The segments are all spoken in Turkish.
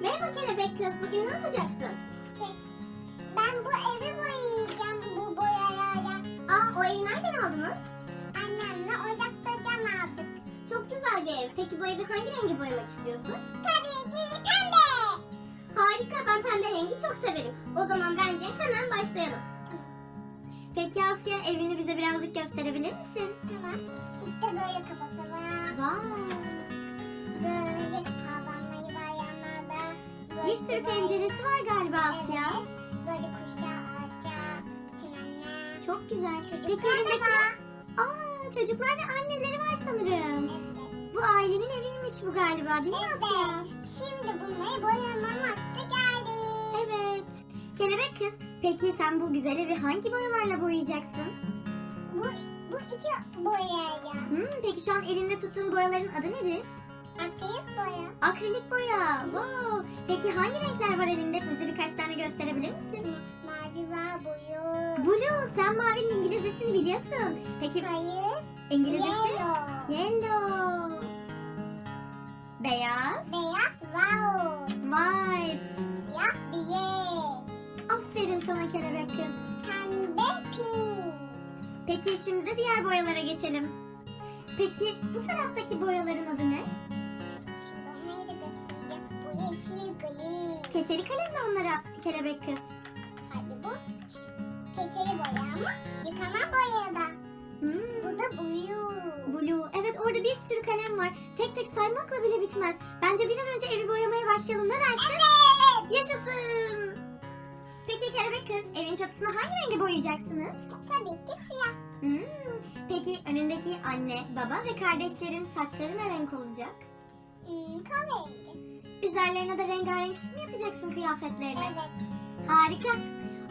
Merhaba kelebek kız. Bugün ne yapacaksın? Şey, ben bu evi boyayacağım bu boyalarla. Aa o evi nereden aldınız? Annemle ocakta cam aldık. Çok güzel bir ev. Peki bu evi hangi rengi boyamak istiyorsun? Tabii ki pembe. Harika. Ben pembe rengi çok severim. O zaman bence hemen başlayalım. Peki Asya evini bize birazcık gösterebilir misin? Tamam. İşte böyle kafası var. Vay. Böyle havanlayı var yanlarda. Böyle Bir sürü penceresi var galiba Asya. Evet. Böyle kuşağı ağaca, çimenler. Çok güzel. Peki var. Aa çocuklar ve anneleri var sanırım. Evet. Bu ailenin eviymiş bu galiba değil mi Asya? Evet. Şimdi bunları boyamam vakti geldi. Evet. Kelebek kız, peki sen bu güzel evi hangi boyalarla boyayacaksın? Bu, bu iki boyayla. Hmm, peki şu an elinde tuttuğun boyaların adı nedir? Akrilik boya. Akrilik boya. Wow. Peki hangi renkler var elinde? Bize birkaç tane gösterebilir misin? Mavi var boyu. Blue, sen mavinin İngilizcesini biliyorsun. Peki Sayı. İngilizcesi? Yellow. Yellow. Beyaz. Beyaz wow. White. Siyah bilek. Aferin sana kelebek kız. Pembe pink. Peki şimdi de diğer boyalara geçelim. Peki bu taraftaki boyaların adı ne? Şimdi onları da göstereceğim. Bu yeşil gri. Keçeli kalem mi onlara kelebek kız? Hadi bu keçeli boya ama yıkanan boya da. Hmm, Bu da blue. blue. Evet orada bir sürü kalem var. Tek tek saymakla bile bitmez. Bence bir an önce evi boyamaya başlayalım. Ne dersin? Evet. Yaşasın. Peki kelebek kız evin çatısını hangi renge boyayacaksınız? Tabii ki siyah. Hmm, peki önündeki anne, baba ve kardeşlerin saçları ne renk olacak? Hmm, kahverengi. Üzerlerine de rengarenk mi yapacaksın kıyafetlerini? Evet. Harika.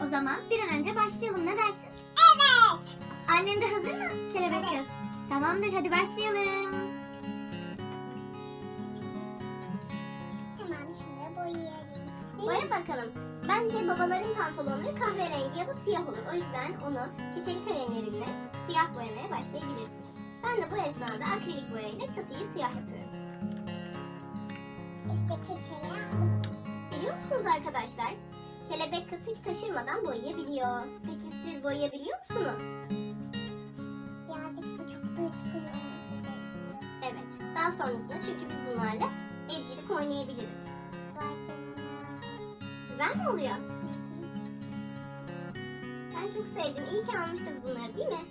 O zaman bir an önce başlayalım. Ne dersin? Evet. Annen de hazır mı kelebek Evet. kız? Tamamdır hadi başlayalım. Tamam şimdi boyayalım. Boya bakalım. Bence babaların pantolonları kahverengi ya da siyah olur. O yüzden onu keçeli kalemlerinle siyah boyamaya başlayabilirsin. Ben de bu esnada akrilik boyayla çatıyı siyah yapıyorum. İşte keçeyi Biliyor musunuz arkadaşlar? Kelebek kız hiç taşırmadan boyayabiliyor. Peki siz boyayabiliyor musunuz? birazcık bu çok gerekiyor. Evet. Daha sonrasında çünkü biz bunlarla evcilik oynayabiliriz. Canına. Güzel mi oluyor? Ben çok sevdim. İyi ki almışız bunları değil mi?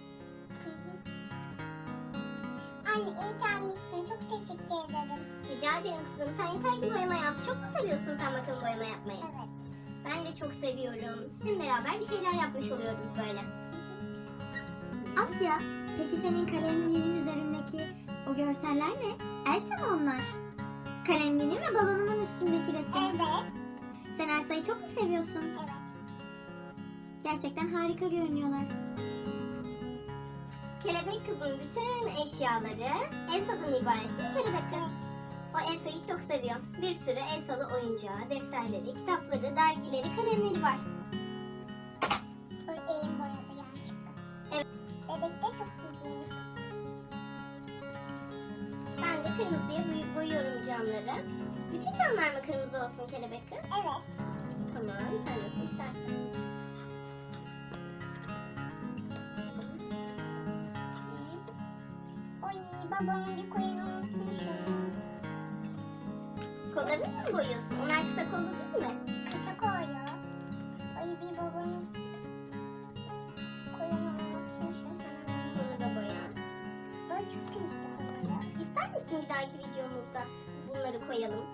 Anne iyi gelmişsin. Çok teşekkür ederim. Rica ederim kızım. Sen yeter ki boyama yap. Çok mu seviyorsun sen bakalım boyama yapmayı? Evet. Ben de çok seviyorum. Hem beraber bir şeyler yapmış oluyoruz böyle. Asya, peki senin kalemliğinin üzerindeki o görseller ne? Elsa mı onlar? Kalemliğinin ve balonunun üstündeki resim. Evet. Sen Elsa'yı çok mu seviyorsun? Evet. Gerçekten harika görünüyorlar. Kelebek kızın bütün eşyaları Elsa'dan ibarettir kelebek kız. O Elsa'yı çok seviyor. Bir sürü Elsa'lı oyuncağı, defterleri, kitapları, dergileri, kalemleri var. O elim boyadı yanlışlıkla. Evet. Bebek de çok ciciymiş. Ben de kırmızıya boy- boyuyorum camları. Bütün camlar mı kırmızı olsun kelebek kız? Evet. Tamam, sen nasıl istersen. Oy babamın bir koyunu unutmuşum. Kollarını mı boyuyorsun? Onlar kısa kollu değil mi? Kısa koyuyor. Oy bir babamın koyunu unutmuşum. Bunu da boya. Böyle çok koyuyor. İster misin bir dahaki videomuzda bunları koyalım?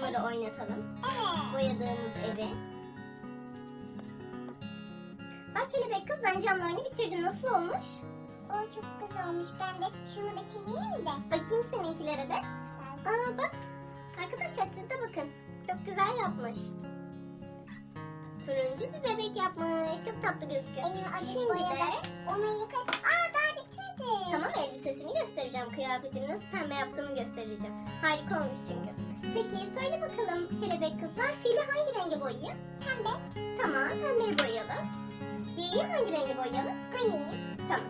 Bunları oynatalım. Evet. Boyadığımız evi. Bak kelebek kız ben camlarını bitirdim. Nasıl olmuş? O çok güzel olmuş. Ben de şunu bitireyim de. Bakayım seninkilere de. Aa bak. Arkadaşlar siz de bakın. Çok güzel yapmış. Turuncu bir bebek yapmış. Çok tatlı gözüküyor. Elimi Şimdi boyadım. de Onu yıkayıp... Aa daha bitmedi. tamam elbisesini göstereceğim. Kıyafetini nasıl pembe yaptığını göstereceğim. Harika olmuş çünkü. Peki söyle bakalım kelebek kız. Ben fili hangi renge boyayayım? Pembe. Tamam pembeye boyayalım. Geyiği hangi renge boyayalım? Green. Tamam.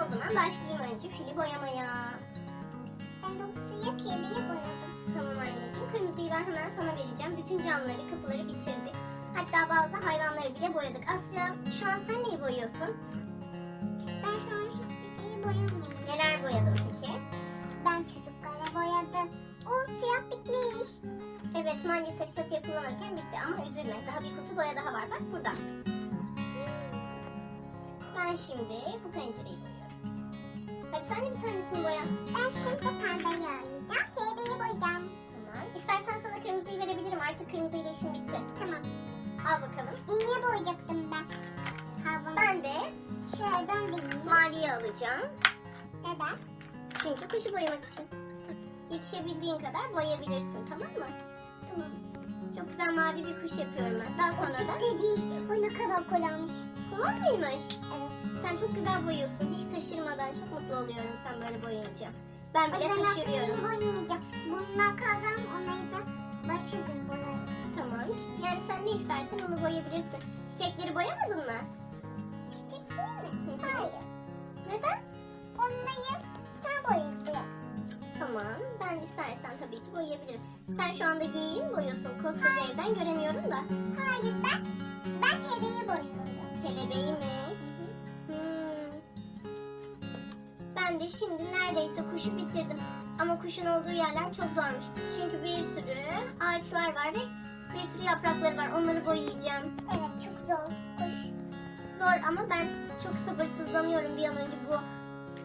O zaman başlayayım önce fili boyamaya. Ben de bu suya kediyi boyadım. Tamam anneciğim. Kırmızıyı ben hemen sana vereceğim. Bütün camları, kapıları bitirdik. Hatta bazı hayvanları bile boyadık. Asya şu an sen neyi boyuyorsun? Ben şu an hiçbir şeyi boyamıyorum. Neler boyadın peki? Ben çocuklara boyadım. O siyah bitmiş. Evet maalesef çatıya kullanırken bitti ama üzülme. Daha bir kutu boya daha var. Bak burada. Ben şimdi bu pencereyi boyuyorum. Hadi sen de bir tanesini boya. Ben şimdi pembeyi arayacağım. Kediyi boyayacağım. Tamam. İstersen sana kırmızıyı verebilirim. Artık kırmızıyla işim bitti. Tamam. Al bakalım. Yine boyayacaktım ben. Havamı Ben de şöyle döndüreyim. maviyi alacağım. Neden? Çünkü kuşu boyamak için. Yetişebildiğin kadar boyayabilirsin tamam mı? Tamam. Çok güzel mavi bir kuş yapıyorum ben. Daha sonra da Dedi. O ne kadar kolaymış. kulak mıymış? Evet. Sen çok güzel boyuyorsun. Hiç taşırmadan çok mutlu oluyorum sen böyle boyayınca. Ben bile Ben taşırıyorum. iyi boyamayacağım. Bununla kalan onayı da başı gün boyarım. Tamam. Yani sen ne istersen onu boyayabilirsin. Çiçekleri boyamadın mı? Sen şu anda geyiği mi boyuyorsun? Koskoca evden göremiyorum da. Hayır ben ben kediyi boyuyorum. Kelebeği mi? Hmm. Ben de şimdi neredeyse kuşu bitirdim. Ama kuşun olduğu yerler çok zormuş. Çünkü bir sürü ağaçlar var ve bir sürü yaprakları var. Onları boyayacağım. Evet çok zor. Kuş. Zor ama ben çok sabırsızlanıyorum bir an önce bu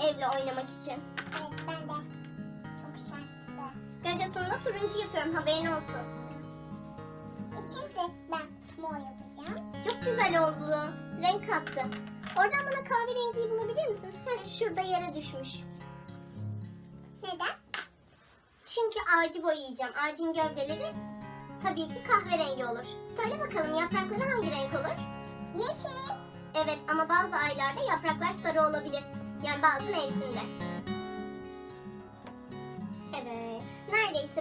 evle oynamak için. Evet ben de. Gagasını da turuncu yapıyorum haberin olsun. İçinde ben mor yapacağım. Çok güzel oldu. Renk kattı. Oradan bana kahverengiyi bulabilir misin? Heh, şurada yere düşmüş. Neden? Çünkü ağacı boyayacağım. Ağacın gövdeleri tabii ki kahverengi olur. Söyle bakalım yaprakları hangi renk olur? Yeşil. Evet ama bazı aylarda yapraklar sarı olabilir. Yani bazı mevsimde.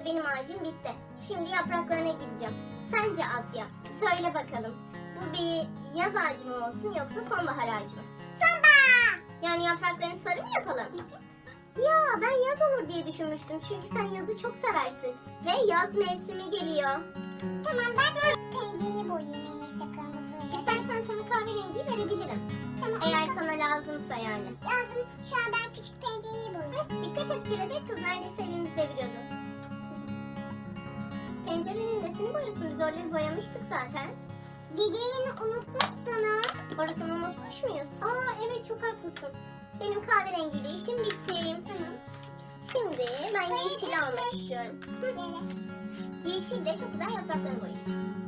Benim ağacım bitti. Şimdi yapraklarına gideceğim. Sence Asya? Söyle bakalım. Bu bir yaz ağacı mı olsun yoksa sonbahar ağacı mı? Sonbahar. Yani yapraklarını sarı mı yapalım? Ya ben yaz olur diye düşünmüştüm. Çünkü sen yazı çok seversin. Ve yaz mevsimi geliyor. Tamam ben de pencereyi boyayayım en kırmızı. İstersen sana kahverengiyi verebilirim. Tamam. Eğer sana lazımsa yani. Lazım. Şu an ben küçük pencereyi boyuyorum. Dikkat et kelebek kız neredeyse evimizi deviriyordun. Pencerenin nesini boyuyorsun? Biz oraları boyamıştık zaten. Dediğimi unutmuşsunuz. Orasını unutmuş muyuz? Aa evet çok haklısın. Benim kahverengiyle işim bitti. Tamam. Şimdi ben yeşili almak istiyorum. Hı. Yeşil de çok güzel yapraklarını boyayacağım.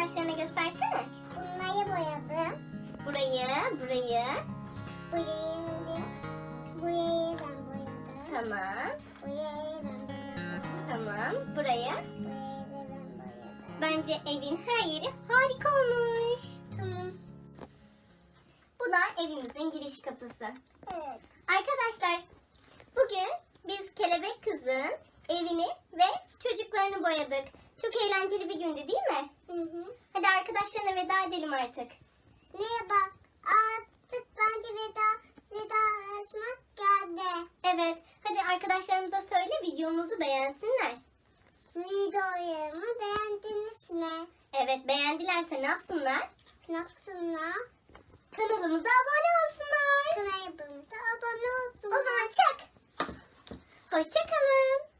Arkadaşlarına göstersene. Bunları boyadım. Burayı, burayı. Burayı, burayı ben boyadım. Tamam, Burayı ben boyadım. tamam. Burayı. Burayı da ben boyadım. Bence evin her yeri harika olmuş. Tamam. Bu da evimizin giriş kapısı. Evet. Arkadaşlar bugün biz kelebek kızın evini ve çocuklarını boyadık. Çok eğlenceli bir gündü değil mi? Hı hı. Hadi arkadaşlarına veda edelim artık. Merhaba. Artık bence veda vedalaşmak geldi. Evet hadi arkadaşlarımıza söyle videomuzu beğensinler. Videomu beğendiniz mi? Evet beğendilerse ne yapsınlar? Ne yapsınlar? Kanalımıza abone olsunlar. Kanalımıza abone olsunlar. O zaman çak. Hoşça kalın.